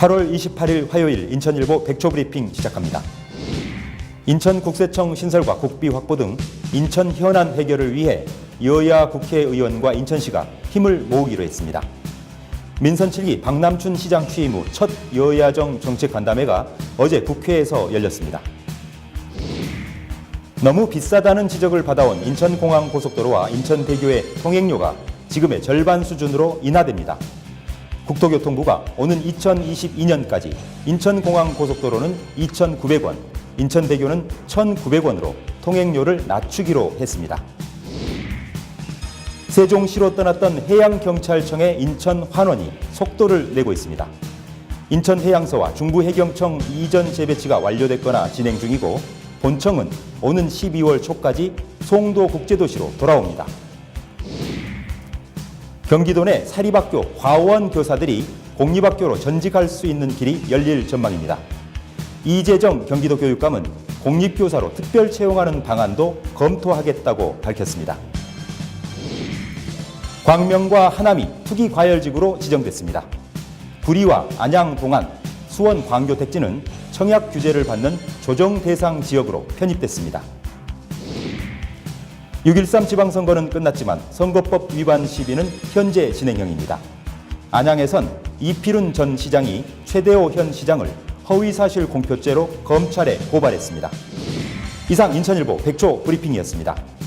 8월 28일 화요일 인천일보 백초 브리핑 시작합니다. 인천국세청 신설과 국비 확보 등 인천 현안 해결을 위해 여야 국회의원과 인천시가 힘을 모으기로 했습니다. 민선 7기 박남춘 시장 취임 후 첫 여야정 정책 간담회가 어제 국회에서 열렸습니다. 너무 비싸다는 지적을 받아온 인천공항 고속도로와 인천대교의 통행료가 지금의 절반 수준으로 인하됩니다. 국토교통부가 오는 2022년까지 인천공항 고속도로는 2,900원, 인천대교는 1,900원으로 통행료를 낮추기로 했습니다. 세종시로 떠났던 해양경찰청의 인천 환원이 속도를 내고 있습니다. 인천해양서와 중부해경청 이전 재배치가 완료됐거나 진행 중이고 본청은 오는 12월 초까지 송도 국제도시로 돌아옵니다. 경기도 내 사립학교 과원 교사들이 공립학교로 전직할 수 있는 길이 열릴 전망입니다. 이재정 경기도 교육감은 공립교사로 특별 채용하는 방안도 검토하겠다고 밝혔습니다. 광명과 하남이 투기 과열지구로 지정됐습니다. 구리와 안양, 동안, 수원, 광교, 택지는 청약 규제를 받는 조정 대상 지역으로 편입됐습니다. 6.13 지방선거는 끝났지만 선거법 위반 시비는 현재 진행형입니다. 안양에선 이필훈 전 시장이 최대호 현 시장을 허위사실 공표죄로 검찰에 고발했습니다. 이상 인천일보 백초 브리핑이었습니다.